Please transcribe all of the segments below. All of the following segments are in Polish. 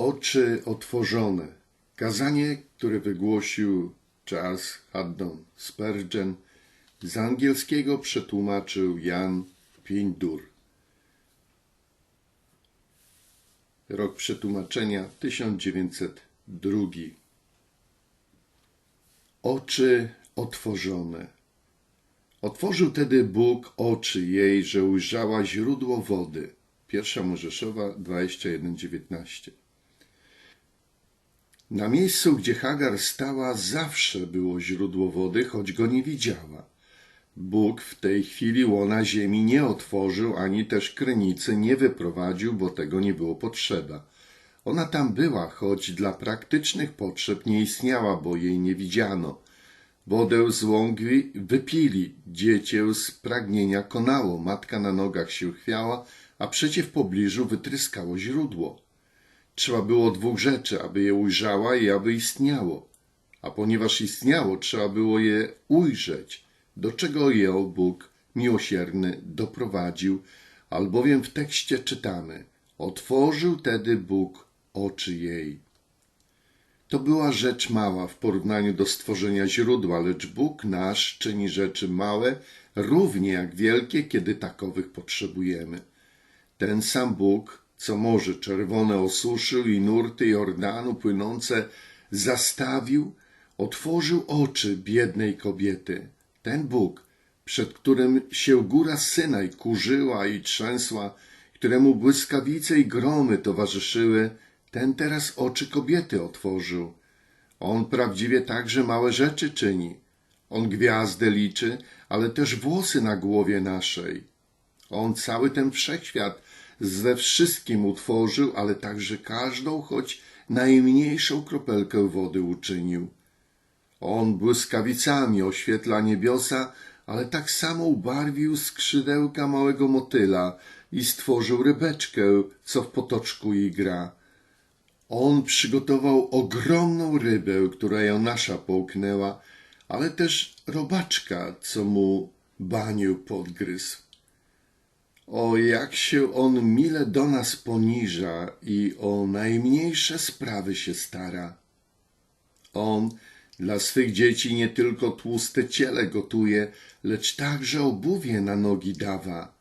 Oczy otworzone. Kazanie, które wygłosił Charles Haddon Spurgeon, z angielskiego przetłumaczył Jan Pindur. Rok przetłumaczenia 1902. Oczy otworzone. Otworzył tedy Bóg oczy jej, że ujrzała źródło wody. Pierwsza Mojżeszowa 21:19. Na miejscu, gdzie Hagar stała, zawsze było źródło wody, choć go nie widziała. Bóg w tej chwili łona ziemi nie otworzył, ani też krynicy nie wyprowadził, bo tego nie było potrzeba. Ona tam była, choć dla praktycznych potrzeb nie istniała, bo jej nie widziano. Wodę z łągwi wypili, dziecię z pragnienia konało, matka na nogach się chwiała, a przecie w pobliżu wytryskało źródło. Trzeba było dwóch rzeczy, aby je ujrzała i aby istniało. A ponieważ istniało, trzeba było je ujrzeć, do czego ją Bóg miłosierny doprowadził, albowiem w tekście czytamy Otworzył tedy Bóg oczy jej. To była rzecz mała w porównaniu do stworzenia źródła, lecz Bóg nasz czyni rzeczy małe, równie jak wielkie, kiedy takowych potrzebujemy. Ten sam Bóg, co Morze Czerwone osuszył i nurty Jordanu płynące zastawił, otworzył oczy biednej kobiety. Ten Bóg, przed którym się góra Synaj kurzyła i trzęsła, któremu błyskawice i gromy towarzyszyły, ten teraz oczy kobiety otworzył. On prawdziwie także małe rzeczy czyni. On gwiazdę liczy, ale też włosy na głowie naszej. On cały ten wszechświat ze wszystkim utworzył, ale także każdą, choć najmniejszą kropelkę wody uczynił. On błyskawicami oświetla niebiosa, ale tak samo ubarwił skrzydełka małego motyla i stworzył rybeczkę, co w potoczku igra. On przygotował ogromną rybę, która ją nasza połknęła, ale też robaczka, co mu baniu podgryzł. O, jak się on mile do nas poniża i o najmniejsze sprawy się stara. On dla swych dzieci nie tylko tłuste ciele gotuje, lecz także obuwie na nogi dawa.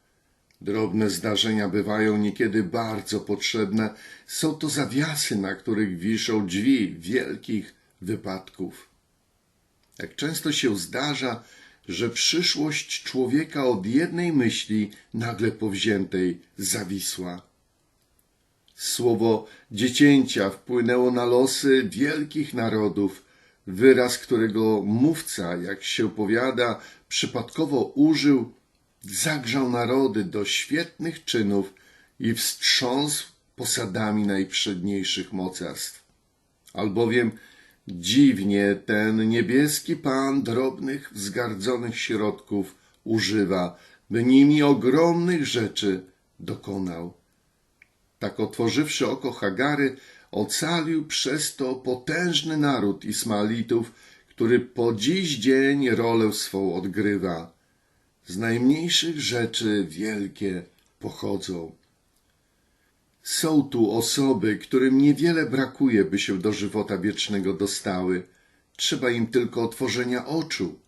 Drobne zdarzenia bywają niekiedy bardzo potrzebne. Są to zawiasy, na których wiszą drzwi wielkich wypadków. Jak często się zdarza, że przyszłość człowieka od jednej myśli nagle powziętej zawisła. Słowo dziecięcia wpłynęło na losy wielkich narodów, wyraz którego mówca, jak się powiada, przypadkowo użył, zagrzał narody do świetnych czynów i wstrząsł posadami najprzedniejszych mocarstw. Albowiem dziwnie ten niebieski Pan drobnych, wzgardzonych środków używa, by nimi ogromnych rzeczy dokonał. Tak otworzywszy oko Hagary, ocalił przez to potężny naród Ismaelitów, który po dziś dzień rolę swą odgrywa. Z najmniejszych rzeczy wielkie pochodzą. Są tu osoby, którym niewiele brakuje, by się do żywota wiecznego dostały. Trzeba im tylko otworzenia oczu.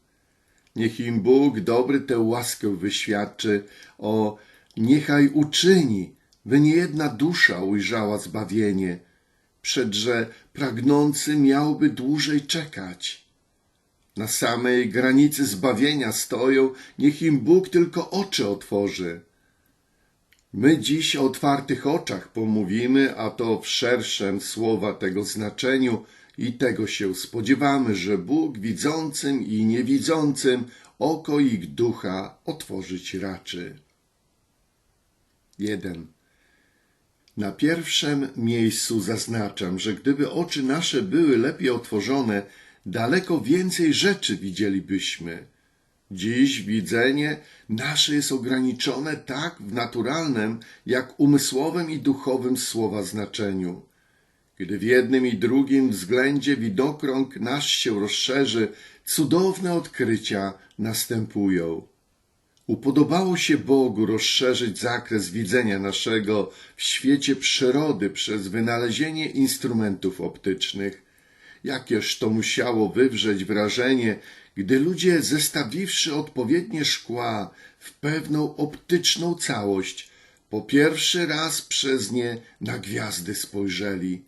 Niech im Bóg dobry tę łaskę wyświadczy, o niechaj uczyni, by niejedna dusza ujrzała zbawienie, przedże pragnący miałby dłużej czekać. Na samej granicy zbawienia stoją, niech im Bóg tylko oczy otworzy. My dziś o otwartych oczach pomówimy, a to w szerszym słowa tego znaczeniu i tego się spodziewamy, że Bóg widzącym i niewidzącym oko ich ducha otworzyć raczy. 1. Na pierwszym miejscu zaznaczam, że gdyby oczy nasze były lepiej otworzone, daleko więcej rzeczy widzielibyśmy. Dziś widzenie nasze jest ograniczone tak w naturalnym, jak umysłowym i duchowym słowa znaczeniu. Gdy w jednym i drugim względzie widokrąg nasz się rozszerzy, cudowne odkrycia następują. Upodobało się Bogu rozszerzyć zakres widzenia naszego w świecie przyrody przez wynalezienie instrumentów optycznych. Jakież to musiało wywrzeć wrażenie, gdy ludzie zestawiwszy odpowiednie szkła w pewną optyczną całość, po pierwszy raz przez nie na gwiazdy spojrzeli.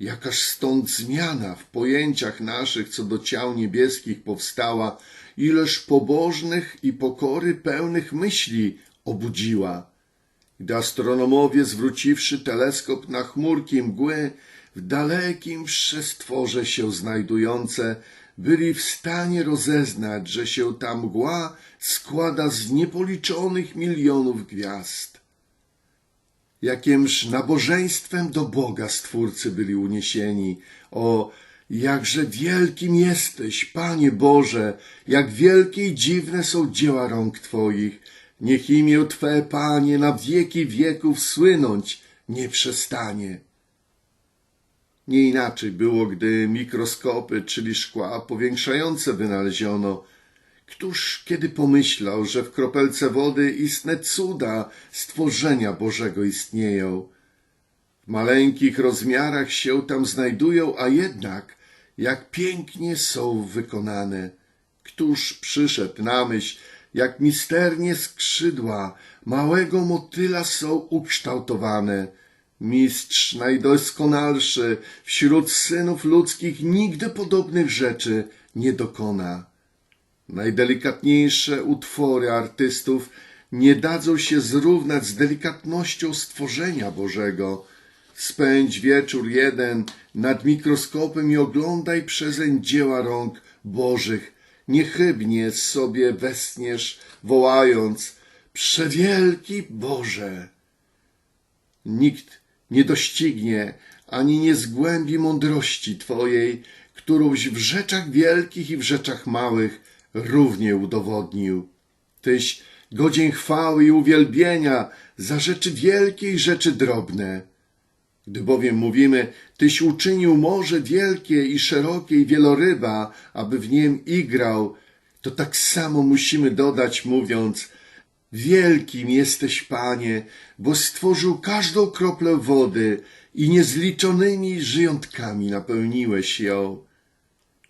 Jakaż stąd zmiana w pojęciach naszych co do ciał niebieskich powstała, ileż pobożnych i pokory pełnych myśli obudziła. Gdy astronomowie, zwróciwszy teleskop na chmurki mgły, w dalekim przestworze się znajdujące, byli w stanie rozeznać, że się ta mgła składa z niepoliczonych milionów gwiazd. Jakimż nabożeństwem do Boga Stwórcy byli uniesieni. O, jakże wielkim jesteś, Panie Boże, jak wielkie i dziwne są dzieła rąk Twoich. Niech imię Twe, Panie, na wieki wieków słynąć nie przestanie. Nie inaczej było, gdy mikroskopy, czyli szkła powiększające wynaleziono. Któż kiedy pomyślał, że w kropelce wody istne cuda stworzenia Bożego istnieją? W maleńkich rozmiarach się tam znajdują, a jednak jak pięknie są wykonane. Któż przyszedł na myśl, jak misternie skrzydła małego motyla są ukształtowane. Mistrz najdoskonalszy wśród synów ludzkich nigdy podobnych rzeczy nie dokona. Najdelikatniejsze utwory artystów nie dadzą się zrównać z delikatnością stworzenia Bożego. Spędź wieczór jeden nad mikroskopem i oglądaj przezeń dzieła rąk Bożych. Niechybnie sobie westniesz, wołając Przewielki Boże! Nikt nie doścignie ani nie zgłębi mądrości Twojej, którąś w rzeczach wielkich i w rzeczach małych równie udowodnił. Tyś godzien chwały i uwielbienia za rzeczy wielkie i rzeczy drobne. Gdy bowiem mówimy, Tyś uczynił morze wielkie i szerokie i wieloryba, aby w niem igrał, to tak samo musimy dodać, mówiąc, Wielkim jesteś, Panie, bo stworzył każdą kroplę wody i niezliczonymi żyjątkami napełniłeś ją.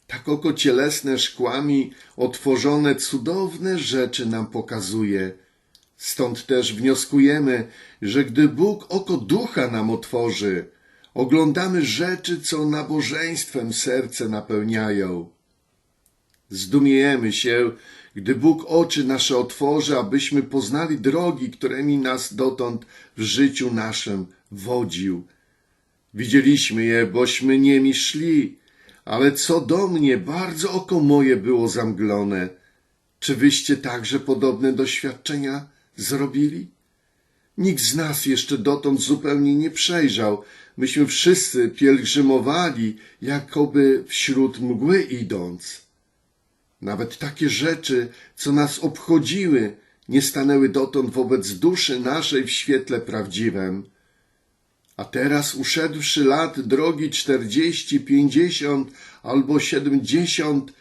Tak oko cielesne szkłami otworzone cudowne rzeczy nam pokazuje. Stąd też wnioskujemy, że gdy Bóg oko ducha nam otworzy, oglądamy rzeczy, co nabożeństwem serce napełniają. Zdumiejemy się, gdy Bóg oczy nasze otworzy, abyśmy poznali drogi, którymi nas dotąd w życiu naszym wodził. Widzieliśmy je, bośmy niemi szli, ale co do mnie, bardzo oko moje było zamglone. Czy wyście także podobne doświadczenia zrobili? Nikt z nas jeszcze dotąd zupełnie nie przejrzał. Myśmy wszyscy pielgrzymowali, jakoby wśród mgły idąc. Nawet takie rzeczy, co nas obchodziły, nie stanęły dotąd wobec duszy naszej w świetle prawdziwym. A teraz, uszedłszy lat drogi czterdzieści, pięćdziesiąt albo siedemdziesiąt,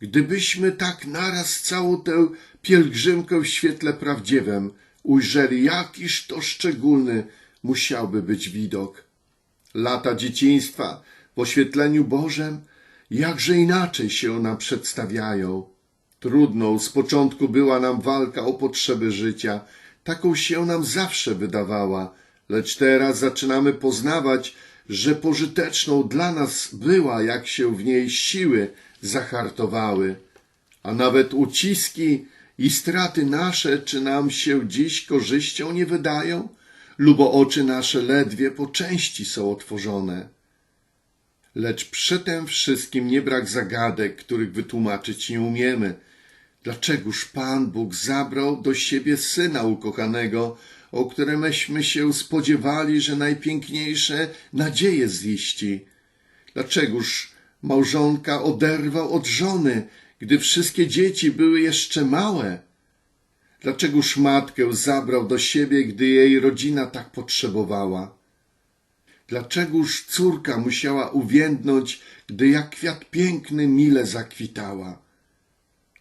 gdybyśmy tak naraz całą tę pielgrzymkę w świetle prawdziwym ujrzeli, jakiż to szczególny musiałby być widok. Lata dzieciństwa w oświetleniu Bożem jakże inaczej się nam przedstawiają. Trudną z początku była nam walka o potrzeby życia, taką się nam zawsze wydawała, lecz teraz zaczynamy poznawać, że pożyteczną dla nas była, jak się w niej siły zahartowały. A nawet uciski i straty nasze, czy nam się dziś korzyścią nie wydają, lub oczy nasze ledwie po części są otworzone. Lecz przy wszystkim nie brak zagadek, których wytłumaczyć nie umiemy. Dlaczegoż Pan Bóg zabrał do siebie Syna ukochanego, o któremeśmy się spodziewali, że najpiękniejsze nadzieje ziści? Dlaczegoż małżonka oderwał od żony, gdy wszystkie dzieci były jeszcze małe? Dlaczegoż matkę zabrał do siebie, gdy jej rodzina tak potrzebowała? Dlaczegoż córka musiała uwiędnąć, gdy jak kwiat piękny mile zakwitała?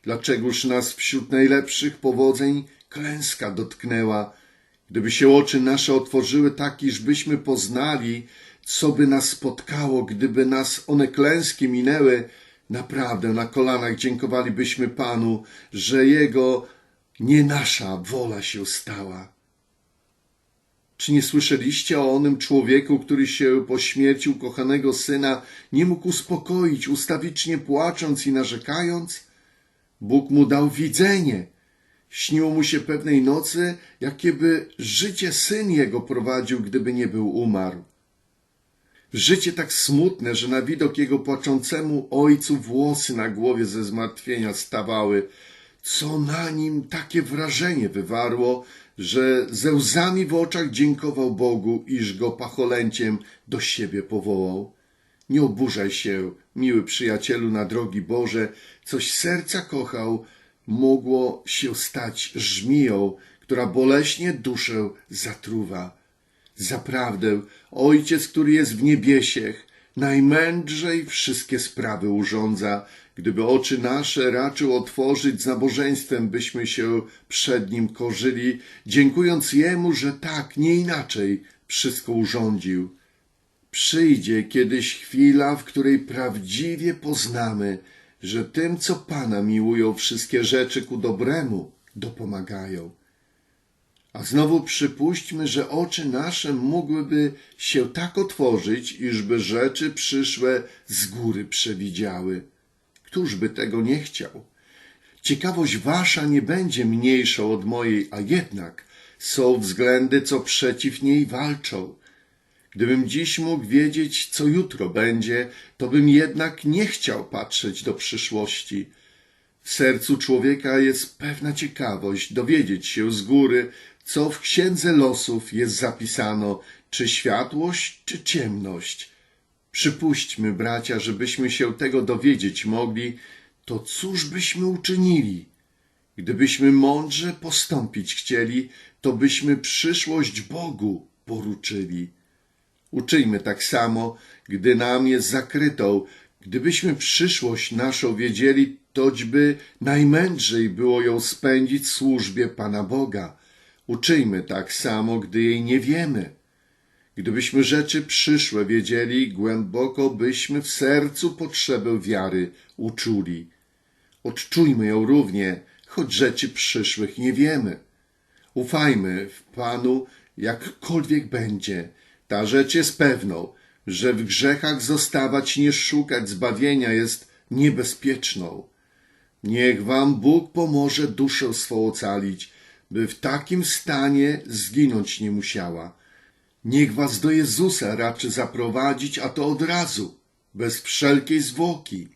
Dlaczegoż nas wśród najlepszych powodzeń klęska dotknęła? Gdyby się oczy nasze otworzyły tak, iżbyśmy poznali, co by nas spotkało, gdyby nas one klęski minęły, naprawdę na kolanach dziękowalibyśmy Panu, że Jego nie nasza wola się stała. Czy nie słyszeliście o onym człowieku, który się po śmierci ukochanego syna nie mógł uspokoić, ustawicznie płacząc i narzekając? Bóg mu dał widzenie. Śniło mu się pewnej nocy, jakieby życie syn jego prowadził, gdyby nie był umarł. Życie tak smutne, że na widok jego płaczącemu ojcu włosy na głowie ze zmartwienia stawały, co na nim takie wrażenie wywarło, że ze łzami w oczach dziękował Bogu, iż go pacholęciem do siebie powołał. Nie oburzaj się, miły przyjacielu, na drogi Boże, coś serca kochał, mogło się stać żmiją, która boleśnie duszę zatruwa. Zaprawdę, Ojciec, który jest w niebiesiech, najmędrzej wszystkie sprawy urządza. Gdyby oczy nasze raczył otworzyć z nabożeństwem, byśmy się przed Nim korzyli, dziękując Jemu, że tak, nie inaczej wszystko urządził. Przyjdzie kiedyś chwila, w której prawdziwie poznamy, że tym, co Pana miłują, wszystkie rzeczy ku dobremu dopomagają. A znowu przypuśćmy, że oczy nasze mogłyby się tak otworzyć, iżby rzeczy przyszłe z góry przewidziały. Któż by tego nie chciał? Ciekawość wasza nie będzie mniejszą od mojej, a jednak są względy, co przeciw niej walczą. Gdybym dziś mógł wiedzieć, co jutro będzie, to bym jednak nie chciał patrzeć do przyszłości. W sercu człowieka jest pewna ciekawość dowiedzieć się z góry, co w księdze losów jest zapisano, czy światłość, czy ciemność. Przypuśćmy, bracia, żebyśmy się tego dowiedzieć mogli, to cóż byśmy uczynili? Gdybyśmy mądrze postąpić chcieli, to byśmy przyszłość Bogu poruczyli. Uczyjmy tak samo, gdy nam jest zakrytą. Gdybyśmy przyszłość naszą wiedzieli, toćby najmędrzej było ją spędzić w służbie Pana Boga. Uczyjmy tak samo, gdy jej nie wiemy. Gdybyśmy rzeczy przyszłe wiedzieli, głęboko byśmy w sercu potrzebę wiary uczuli. Odczujmy ją równie, choć rzeczy przyszłych nie wiemy. Ufajmy w Panu, jakkolwiek będzie. Ta rzecz jest pewną, że w grzechach zostawać nie szukać zbawienia jest niebezpieczną. Niech wam Bóg pomoże duszę swą ocalić, by w takim stanie zginąć nie musiała. Niech was do Jezusa raczy zaprowadzić, a to od razu, bez wszelkiej zwłoki.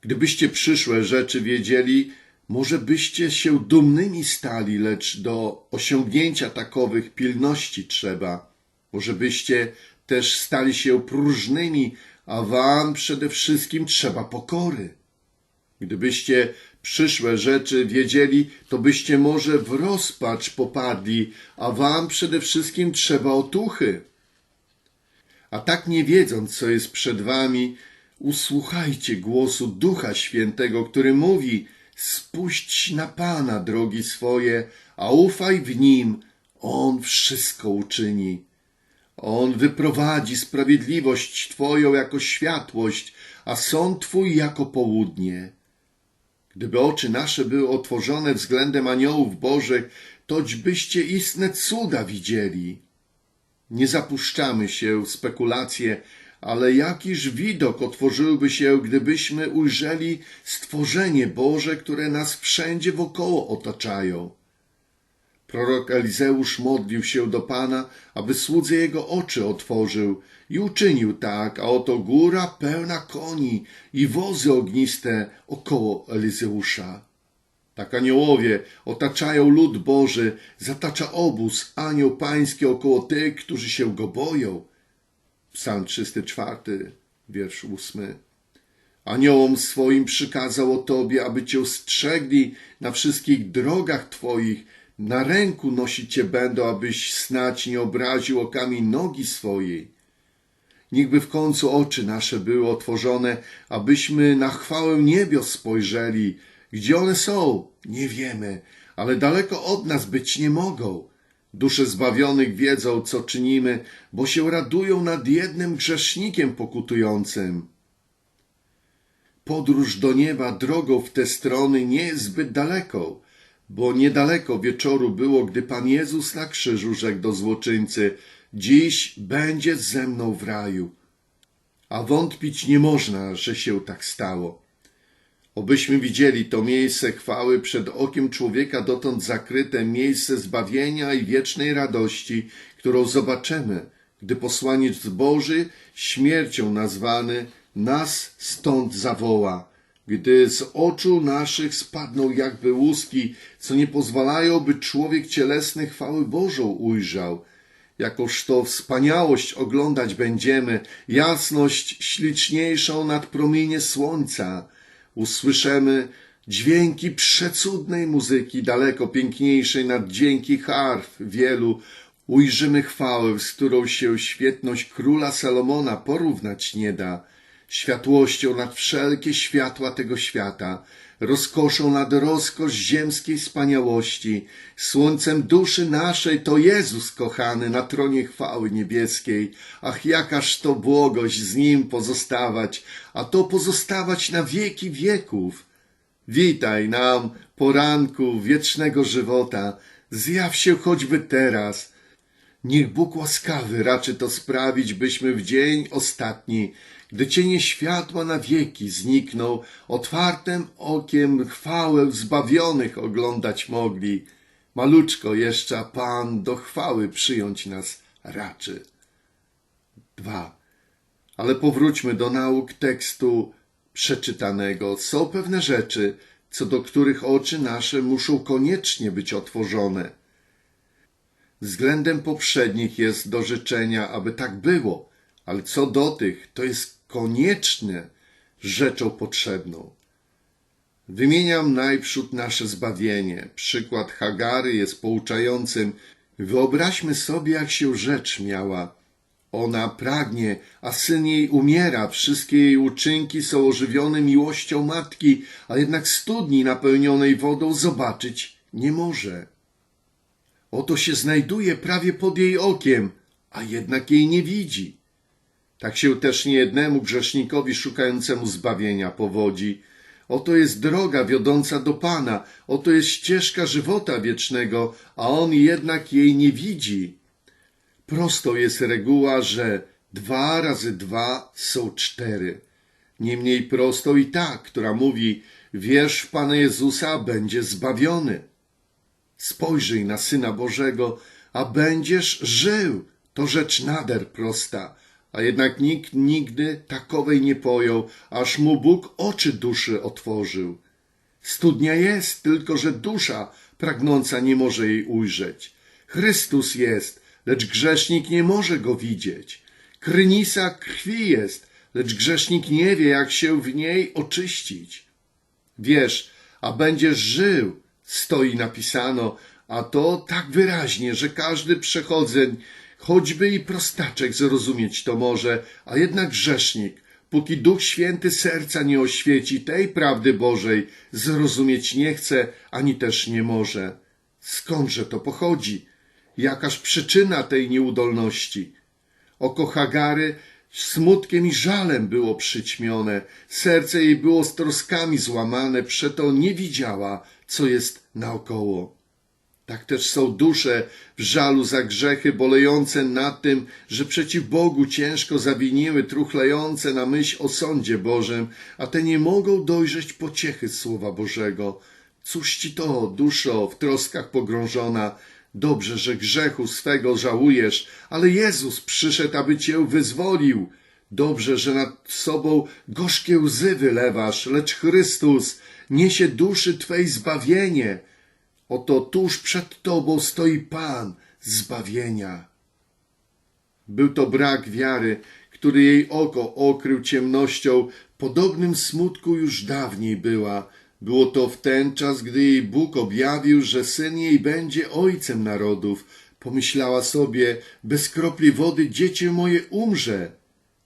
Gdybyście przyszłe rzeczy wiedzieli, może byście się dumnymi stali, lecz do osiągnięcia takowych pilności trzeba. Może byście też stali się próżnymi, a wam przede wszystkim trzeba pokory. Gdybyście przyszłe rzeczy wiedzieli, to byście może w rozpacz popadli, a wam przede wszystkim trzeba otuchy. A tak nie wiedząc, co jest przed wami, usłuchajcie głosu Ducha Świętego, który mówi, spuść na Pana drogi swoje, a ufaj w Nim, On wszystko uczyni. On wyprowadzi sprawiedliwość Twoją jako światłość, a sąd Twój jako południe. Gdyby oczy nasze były otworzone względem aniołów bożych, toćbyście istne cuda widzieli. Nie zapuszczamy się w spekulacje, ale jakiż widok otworzyłby się, gdybyśmy ujrzeli stworzenie Boże, które nas wszędzie wokoło otaczają. Prorok Elizeusz modlił się do Pana, aby słudze jego oczy otworzył i uczynił tak, a oto góra pełna koni i wozy ogniste około Elizeusza. Tak aniołowie otaczają lud Boży, zatacza obóz anioł pański około tych, którzy się go boją. Psalm 304, wiersz 8. Aniołom swoim przykazał o Tobie, aby Cię strzegli na wszystkich drogach Twoich, na ręku nosić Cię będą, abyś snać nie obraził okami nogi swojej. Niechby w końcu oczy nasze były otworzone, abyśmy na chwałę niebios spojrzeli. Gdzie one są? Nie wiemy, ale daleko od nas być nie mogą. Dusze zbawionych wiedzą, co czynimy, bo się radują nad jednym grzesznikiem pokutującym. Podróż do nieba drogą w te strony nie jest zbyt daleką, bo niedaleko wieczoru było, gdy Pan Jezus na krzyżu rzekł do złoczyńcy, dziś będzie ze mną w raju. A wątpić nie można, że się tak stało. Obyśmy widzieli to miejsce chwały przed okiem człowieka dotąd zakryte, miejsce zbawienia i wiecznej radości, którą zobaczymy, gdy posłaniec Boży, śmiercią nazwany, nas stąd zawoła, gdy z oczu naszych spadną jakby łuski, co nie pozwalają, by człowiek cielesny chwały Bożą ujrzał. Jakoż to wspaniałość oglądać będziemy, jasność śliczniejszą nad promienie słońca. Usłyszymy dźwięki przecudnej muzyki, daleko piękniejszej nad dźwięki harf wielu. Ujrzymy chwałę, z którą się świetność króla Salomona porównać nie da. Światłością nad wszelkie światła tego świata, rozkoszą nad rozkosz ziemskiej wspaniałości, słońcem duszy naszej to Jezus kochany na tronie chwały niebieskiej. Ach, jakaż to błogość z Nim pozostawać, a to pozostawać na wieki wieków. Witaj nam, poranku wiecznego żywota, zjaw się choćby teraz. Niech Bóg łaskawy raczy to sprawić, byśmy w dzień ostatni, gdy cienie światła na wieki znikną, otwartym okiem chwałę zbawionych oglądać mogli. Maluczko jeszcze, Pan do chwały przyjąć nas raczy. Dwa. Ale powróćmy do nauk tekstu przeczytanego. Są pewne rzeczy, co do których oczy nasze muszą koniecznie być otworzone. Względem poprzednich jest do życzenia, aby tak było, ale co do tych, to jest konieczne rzeczą potrzebną. Wymieniam najprzód nasze zbawienie. Przykład Hagary jest pouczającym. Wyobraźmy sobie, jak się rzecz miała. Ona pragnie, a syn jej umiera. Wszystkie jej uczynki są ożywione miłością matki, a jednak studni napełnionej wodą zobaczyć nie może. Oto się znajduje prawie pod jej okiem, a jednak jej nie widzi. Tak się też niejednemu grzesznikowi szukającemu zbawienia powodzi. Oto jest droga wiodąca do Pana, oto jest ścieżka żywota wiecznego, a on jednak jej nie widzi. Prosto jest reguła, że dwa razy dwa są cztery. Niemniej prosto i ta, która mówi, wierz w Pana Jezusa, a będzie zbawiony. Spojrzyj na Syna Bożego, a będziesz żył. To rzecz nader prosta, a jednak nikt nigdy takowej nie pojął, aż mu Bóg oczy duszy otworzył. Studnia jest, tylko że dusza pragnąca nie może jej ujrzeć. Chrystus jest, lecz grzesznik nie może go widzieć. Krynisa krwi jest, lecz grzesznik nie wie, jak się w niej oczyścić. Wiesz, a będziesz żył, stoi napisano, a to tak wyraźnie, że każdy przechodzeń, choćby i prostaczek zrozumieć to może, a jednak grzesznik, póki Duch Święty serca nie oświeci tej prawdy Bożej, zrozumieć nie chce, ani też nie może. Skądże to pochodzi? Jakaż przyczyna tej nieudolności? Oko Hagary smutkiem i żalem było przyćmione, serce jej było z troskami złamane, przeto nie widziała, co jest naokoło. Tak też są dusze w żalu za grzechy, bolejące nad tym, że przeciw Bogu ciężko zawiniły, truchlające na myśl o sądzie Bożym, a te nie mogą dojrzeć pociechy Słowa Bożego. Cóż ci to, duszo, w troskach pogrążona, Dobrze, że grzechu swego żałujesz, ale Jezus przyszedł, aby cię wyzwolił. Dobrze, że nad sobą gorzkie łzy wylewasz, lecz Chrystus niesie duszy Twej zbawienie. Oto tuż przed Tobą stoi Pan zbawienia. Był to brak wiary, który jej oko okrył ciemnością, podobnym smutku już dawniej była. Było to w ten czas, gdy jej Bóg objawił, że syn jej będzie ojcem narodów. Pomyślała sobie, bez kropli wody dziecię moje umrze.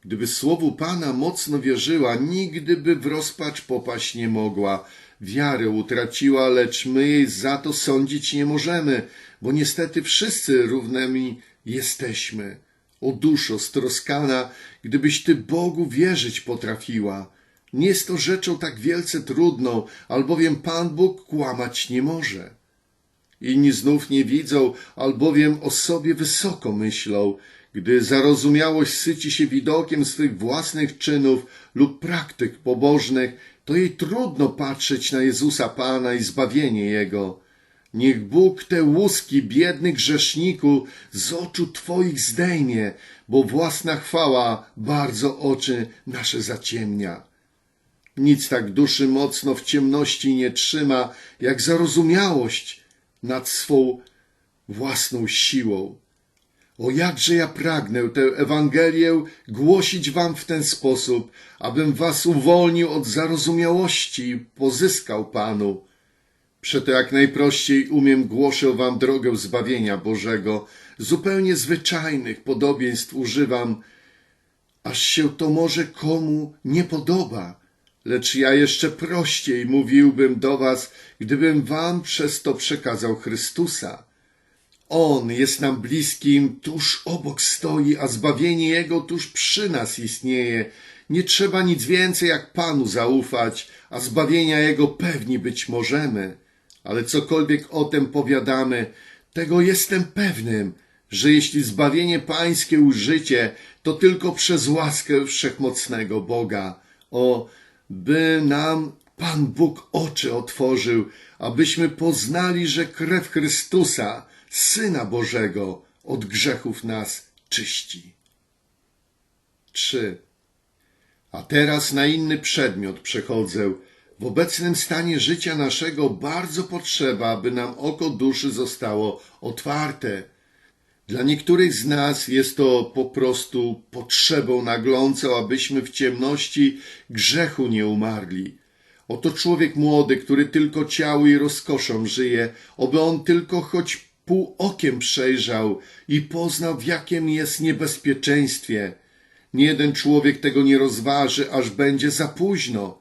Gdyby słowu Pana mocno wierzyła, nigdy by w rozpacz popaść nie mogła. Wiarę utraciła, lecz my jej za to sądzić nie możemy, bo niestety wszyscy równymi jesteśmy. O duszo stroskana, gdybyś Ty Bogu wierzyć potrafiła. Nie jest to rzeczą tak wielce trudną, albowiem Pan Bóg kłamać nie może. Inni znów nie widzą, albowiem o sobie wysoko myślą. Gdy zarozumiałość syci się widokiem swych własnych czynów lub praktyk pobożnych, to jej trudno patrzeć na Jezusa Pana i zbawienie Jego. Niech Bóg te łuski biednych grzeszniku z oczu Twoich zdejmie, bo własna chwała bardzo oczy nasze zaciemnia. Nic tak duszy mocno w ciemności nie trzyma, jak zarozumiałość nad swą własną siłą. O jakże ja pragnę tę Ewangelię głosić wam w ten sposób, abym was uwolnił od zarozumiałości i pozyskał Panu. Przeto jak najprościej umiem głoszę wam drogę zbawienia Bożego, zupełnie zwyczajnych podobieństw używam, aż się to może komu nie podoba. Lecz ja jeszcze prościej mówiłbym do was, gdybym wam przez to przekazał Chrystusa. On jest nam bliskim, tuż obok stoi, a zbawienie Jego tuż przy nas istnieje. Nie trzeba nic więcej jak Panu zaufać, a zbawienia Jego pewni być możemy. Ale cokolwiek o tym powiadamy, tego jestem pewnym, że jeśli zbawienie Pańskie użycie, to tylko przez łaskę wszechmocnego Boga. O, by nam Pan Bóg oczy otworzył, abyśmy poznali, że krew Chrystusa, Syna Bożego, od grzechów nas czyści. 3. A teraz na inny przedmiot przechodzę. W obecnym stanie życia naszego bardzo potrzeba, aby nam oko duszy zostało otwarte. Dla niektórych z nas jest to po prostu potrzebą naglącą, abyśmy w ciemności grzechu nie umarli. Oto człowiek młody, który tylko ciało i rozkoszą żyje, oby on tylko choć pół okiem przejrzał i poznał, w jakim jest niebezpieczeństwie. Nie jeden człowiek tego nie rozważy, aż będzie za późno.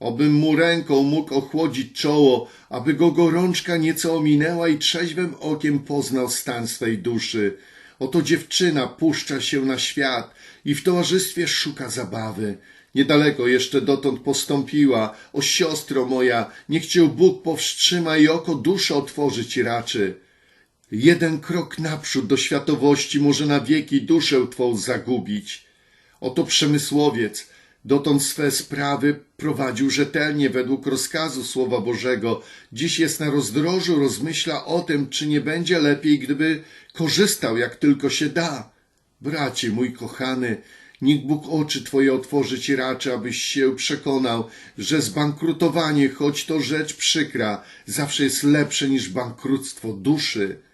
Obym mu ręką mógł ochłodzić czoło, aby go gorączka nieco ominęła i trzeźwym okiem poznał stan swej duszy. Oto dziewczyna puszcza się na świat i w towarzystwie szuka zabawy. Niedaleko jeszcze dotąd postąpiła. O siostro moja, niech cię Bóg powstrzyma i oko duszy otworzyć raczy. Jeden krok naprzód do światowości może na wieki duszę twą zagubić. Oto przemysłowiec, dotąd swe sprawy prowadził rzetelnie według rozkazu Słowa Bożego. Dziś jest na rozdrożu, rozmyśla o tym, czy nie będzie lepiej, gdyby korzystał jak tylko się da. Bracie mój kochany, niech Bóg oczy Twoje otworzyć raczy, abyś się przekonał, że zbankrutowanie, choć to rzecz przykra, zawsze jest lepsze niż bankructwo duszy.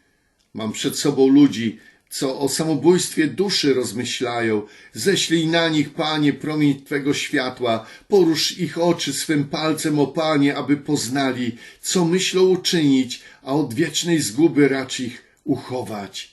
Mam przed sobą ludzi, co o samobójstwie duszy rozmyślają. Ześlij na nich, Panie, promień Twego światła, porusz ich oczy swym palcem, o Panie, aby poznali, co myślą uczynić, a od wiecznej zguby racz ich uchować.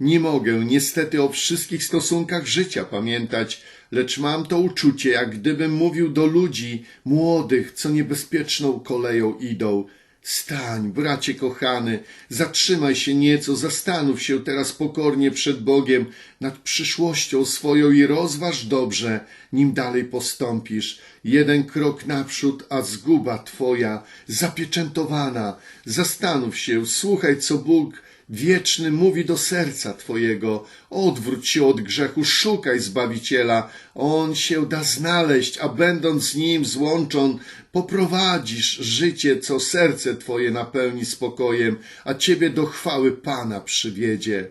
Nie mogę niestety o wszystkich stosunkach życia pamiętać, lecz mam to uczucie, jak gdybym mówił do ludzi młodych, co niebezpieczną koleją idą. Stań, bracie kochany, zatrzymaj się nieco, zastanów się teraz pokornie przed Bogiem nad przyszłością swoją i rozważ dobrze, nim dalej postąpisz. Jeden krok naprzód, a zguba twoja, zapieczętowana. Zastanów się, słuchaj, co Bóg wieczny mówi do serca Twojego. Odwróć się od grzechu, szukaj Zbawiciela. On się da znaleźć, a będąc z Nim złączon, poprowadzisz życie, co serce Twoje napełni spokojem, a Ciebie do chwały Pana przywiedzie.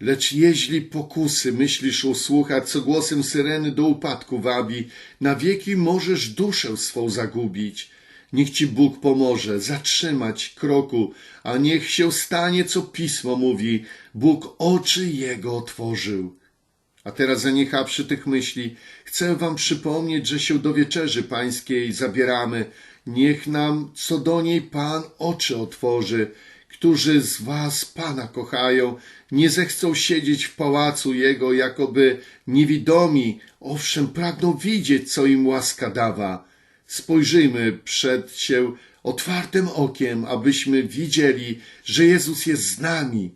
Lecz jeśli pokusy myślisz usłuchać, co głosem syreny do upadku wabi, na wieki możesz duszę swą zagubić. Niech ci Bóg pomoże zatrzymać kroku, a niech się stanie, co pismo mówi. Bóg oczy jego otworzył. A teraz zaniechawszy tych myśli, chcę wam przypomnieć, że się do wieczerzy pańskiej zabieramy. Niech nam co do niej Pan oczy otworzy. Którzy z was Pana kochają, nie zechcą siedzieć w pałacu Jego, jakoby niewidomi, owszem, pragną widzieć, co im łaska dawa. Spojrzyjmy przed się otwartym okiem, abyśmy widzieli, że Jezus jest z nami.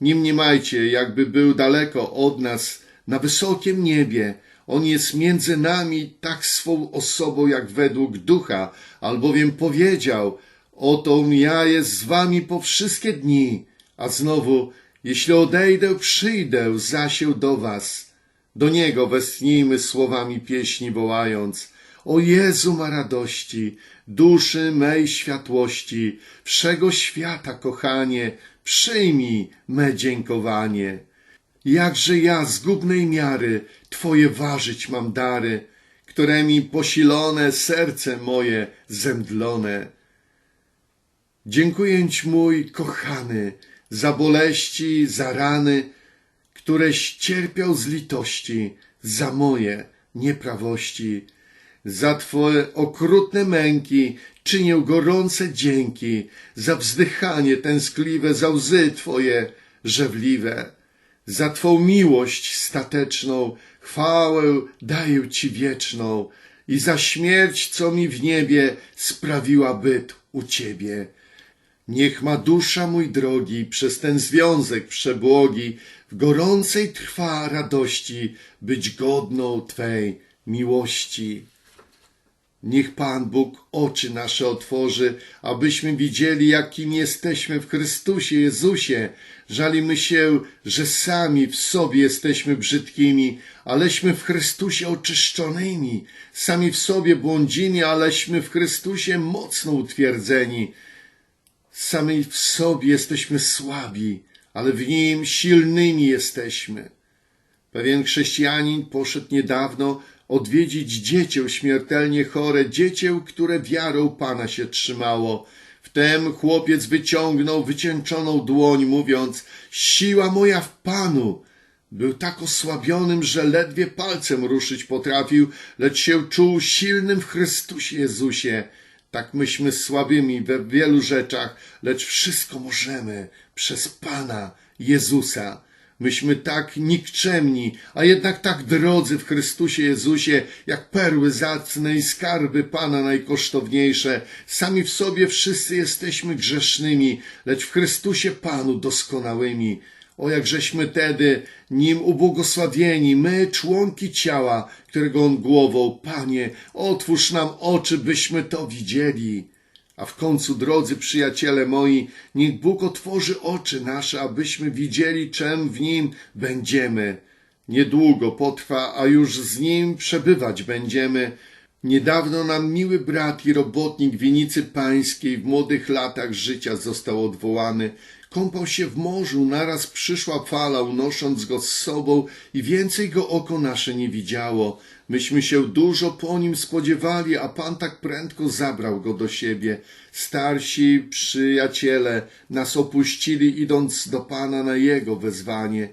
Nie mniemajcie, jakby był daleko od nas, na wysokim niebie. On jest między nami tak swą osobą, jak według ducha, albowiem powiedział, oto ja jest z wami po wszystkie dni, a znowu, jeśli odejdę, przyjdę zasię do was. Do Niego westchnijmy słowami pieśni wołając, o Jezu ma radości, duszy mej światłości, wszego świata kochanie, przyjmij me dziękowanie. Jakże ja z gubnej miary Twoje ważyć mam dary, któremi posilone serce moje zemdlone. Dziękuję mój kochany, za boleści, za rany, któreś cierpiał z litości za moje nieprawości. Za Twoje okrutne męki czynię gorące dzięki, za wzdychanie tęskliwe, za łzy Twoje żewliwe. Za Twą miłość stateczną chwałę daję Ci wieczną i za śmierć, co mi w niebie sprawiła byt u Ciebie. Niech ma dusza mój drogi przez ten związek przebłogi w gorącej trwa radości być godną Twej miłości. Niech Pan Bóg oczy nasze otworzy, abyśmy widzieli, jakim jesteśmy w Chrystusie Jezusie. Żalimy się, że sami w sobie jesteśmy brzydkimi, aleśmy w Chrystusie oczyszczonymi. Sami w sobie błądzimy, aleśmy w Chrystusie mocno utwierdzeni. Sami w sobie jesteśmy słabi, ale w Nim silnymi jesteśmy. Pewien chrześcijanin poszedł niedawno odwiedzić dziecię śmiertelnie chore, dziecię, które wiarą Pana się trzymało. Wtem chłopiec wyciągnął wycieńczoną dłoń, mówiąc, siła moja w Panu. Był tak osłabionym, że ledwie palcem ruszyć potrafił, lecz się czuł silnym w Chrystusie Jezusie. Tak myśmy słabymi we wielu rzeczach, lecz wszystko możemy przez Pana Jezusa. Myśmy tak nikczemni, a jednak tak drodzy w Chrystusie Jezusie, jak perły zacne i skarby Pana najkosztowniejsze. Sami w sobie wszyscy jesteśmy grzesznymi, lecz w Chrystusie Panu doskonałymi. O jakżeśmy tedy nim ubłogosławieni, my członki ciała, którego On głową. Panie, otwórz nam oczy, byśmy to widzieli. A w końcu, drodzy przyjaciele moi, niech Bóg otworzy oczy nasze, abyśmy widzieli, czem w Nim będziemy. Niedługo potrwa, a już z Nim przebywać będziemy. Niedawno nam miły brat i robotnik winicy pańskiej w młodych latach życia został odwołany. Kąpał się w morzu, naraz przyszła fala, unosząc go z sobą i więcej go oko nasze nie widziało. Myśmy się dużo po nim spodziewali, a Pan tak prędko zabrał go do siebie. Starsi przyjaciele nas opuścili, idąc do Pana na jego wezwanie.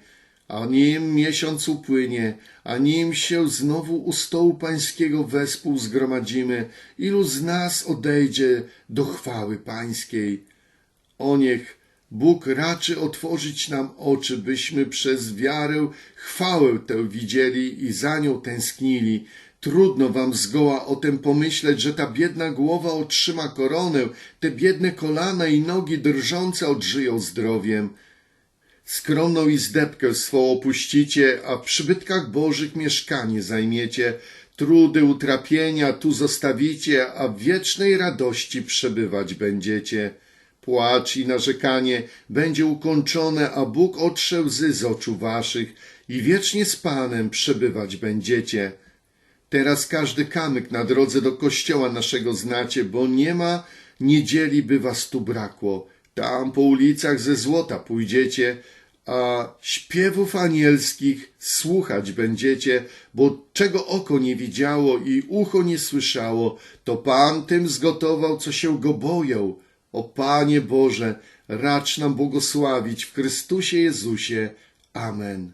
A nim miesiąc upłynie, a nim się znowu u stołu pańskiego wespół zgromadzimy, ilu z nas odejdzie do chwały pańskiej. O niech Bóg raczy otworzyć nam oczy, byśmy przez wiarę chwałę tę widzieli i za nią tęsknili. Trudno wam zgoła o tym pomyśleć, że ta biedna głowa otrzyma koronę, te biedne kolana i nogi drżące odżyją zdrowiem. Skromną izdebkę swą opuścicie, a w przybytkach bożych mieszkanie zajmiecie. Trudy, utrapienia tu zostawicie, a w wiecznej radości przebywać będziecie. Płacz i narzekanie będzie ukończone, a Bóg otrze łzy z oczu waszych i wiecznie z Panem przebywać będziecie. Teraz każdy kamyk na drodze do kościoła naszego znacie, bo nie ma niedzieli, by was tu brakło. Tam po ulicach ze złota pójdziecie, a śpiewów anielskich słuchać będziecie, bo czego oko nie widziało i ucho nie słyszało, to Pan tym zgotował, co się go boją. O Panie Boże, racz nam błogosławić w Chrystusie Jezusie. Amen.